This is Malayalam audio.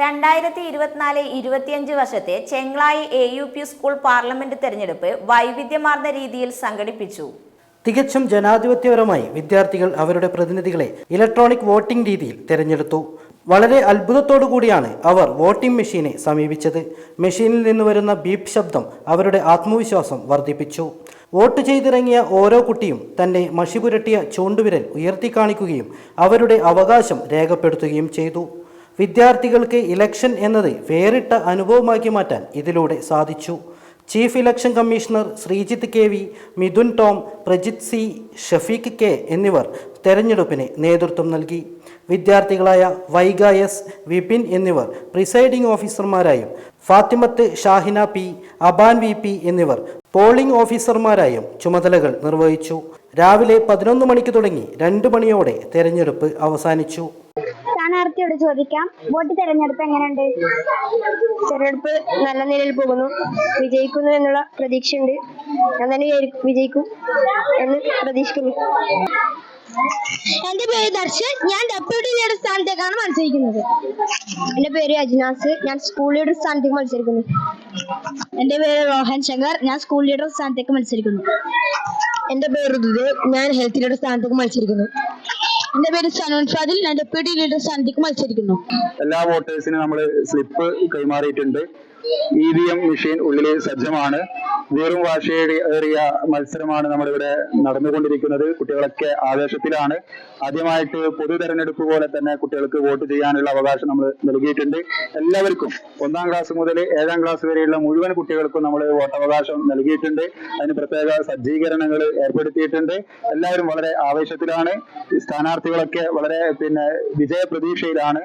രണ്ടായിരത്തി ഇരുപത്തിനാല് ഇരുപത്തിയഞ്ച് വർഷത്തെ Chengalai A U P school parliament തെരഞ്ഞെടുപ്പ് വൈവിധ്യമാർന്ന രീതിയിൽ സംഘടിപ്പിച്ചു. തികച്ചും ജനാധിപത്യപരമായി വിദ്യാർത്ഥികൾ അവരുടെ പ്രതിനിധികളെ ഇലക്ട്രോണിക് വോട്ടിംഗ് രീതിയിൽ തിരഞ്ഞെടുത്തു. വളരെ അത്ഭുതത്തോടു കൂടിയാണ് അവർ വോട്ടിംഗ് മെഷീനെ സമീപിച്ചത്. മെഷീനിൽ നിന്ന് വരുന്ന ബീപ് ശബ്ദം അവരുടെ ആത്മവിശ്വാസം വർദ്ധിപ്പിച്ചു. വോട്ട് ചെയ്തിറങ്ങിയ ഓരോ കുട്ടിയും തന്റെ മഷി പുരട്ടിയ ചൂണ്ടുവിരൽ ഉയർത്തി കാണിക്കുകയും അവരുടെ അവകാശം രേഖപ്പെടുത്തുകയും ചെയ്തു. വിദ്യാർത്ഥികൾക്ക് ഇലക്ഷൻ എന്നത് വേറിട്ട അനുഭവമാക്കി മാറ്റാൻ ഇതിലൂടെ സാധിച്ചു. Chief election commissioner Sreejith K V Mithun Tom Prajith C Shafeeq K എന്നിവർ തെരഞ്ഞെടുപ്പിന് നേതൃത്വം നൽകി. വിദ്യാർത്ഥികളായ വൈഗ എസ് വിപിൻ എന്നിവർ presiding ഓഫീസർമാരായും Fathimath Shahina P Aban V P എന്നിവർ പോളിംഗ് ഓഫീസർമാരായും ചുമതലകൾ നിർവഹിച്ചു. രാവിലെ പതിനൊന്ന് മണിക്ക് തുടങ്ങി രണ്ട് മണിയോടെ തെരഞ്ഞെടുപ്പ് അവസാനിച്ചു. സ്ഥാനാർത്ഥിയോട് ചോദിക്കാം. വോട്ട് തെരഞ്ഞെടുപ്പ് എങ്ങനെയുണ്ട്? തെരഞ്ഞെടുപ്പ് നല്ല നിലയിൽ പോകുന്നു. വിജയിക്കുന്നു എന്നുള്ള പ്രതീക്ഷയുണ്ട്. ഞാൻ തന്നെ വിജയി- വിജയിക്കും എന്ന് പ്രതീക്ഷിക്കുന്നു. എന്റെ പേര് ദർശൻ. ഞാൻ ഡെപ്യൂട്ടി ലീഡർ സ്ഥാനത്തേക്കാണ് മത്സരിക്കുന്നത്. എന്റെ പേര് അജ്നാസ്. ഞാൻ സ്കൂൾ ലീഡർ സ്ഥാനത്തേക്ക് മത്സരിക്കുന്നു. എന്റെ പേര് രോഹൻ ശങ്കർ. ഞാൻ സ്കൂൾ ലീഡർ സ്ഥാനത്തേക്ക് മത്സരിക്കുന്നു. എന്റെ പേര് ഋതുദേവ് ഞാൻ ഹെൽത്ത് ലീഡർ സ്ഥാനത്തേക്ക് മത്സരിക്കുന്നു. എന്റെ പേര് സനോൻ ഫാദിൽ. ഞാൻ ഡെപ്യൂട്ടി ലീഡർ സ്ഥാനത്തേക്ക് മത്സരിക്കുന്നു. എല്ലാ വോട്ടേഴ്സിനും നമ്മൾ സ്ലിപ്പ് കൈമാറിയിട്ടുണ്ട്. ഇ വി എം മെഷീൻ ഉള്ളിൽ സജ്ജമാണ്. വെറും വാശിയേറിയ മത്സരമാണ് നമ്മളിവിടെ നടന്നുകൊണ്ടിരിക്കുന്നത്. കുട്ടികളൊക്കെ ആവേശത്തിലാണ്. ആദ്യമായിട്ട് പൊതു തെരഞ്ഞെടുപ്പ് പോലെ തന്നെ കുട്ടികൾക്ക് വോട്ട് ചെയ്യാനുള്ള അവകാശം നമ്മൾ നൽകിയിട്ടുണ്ട്. എല്ലാവർക്കും ഒന്നാം ക്ലാസ് മുതൽ ഏഴാം ക്ലാസ് വരെയുള്ള മുഴുവൻ കുട്ടികൾക്കും നമ്മൾ വോട്ടവകാശം നൽകിയിട്ടുണ്ട്. അതിന് പ്രത്യേക സജ്ജീകരണങ്ങൾ ഏർപ്പെടുത്തിയിട്ടുണ്ട്. എല്ലാവരും വളരെ ആവേശത്തിലാണ്. സ്ഥാനാർത്ഥികളൊക്കെ വളരെ പിന്നെ വിജയ പ്രതീക്ഷയിലാണ്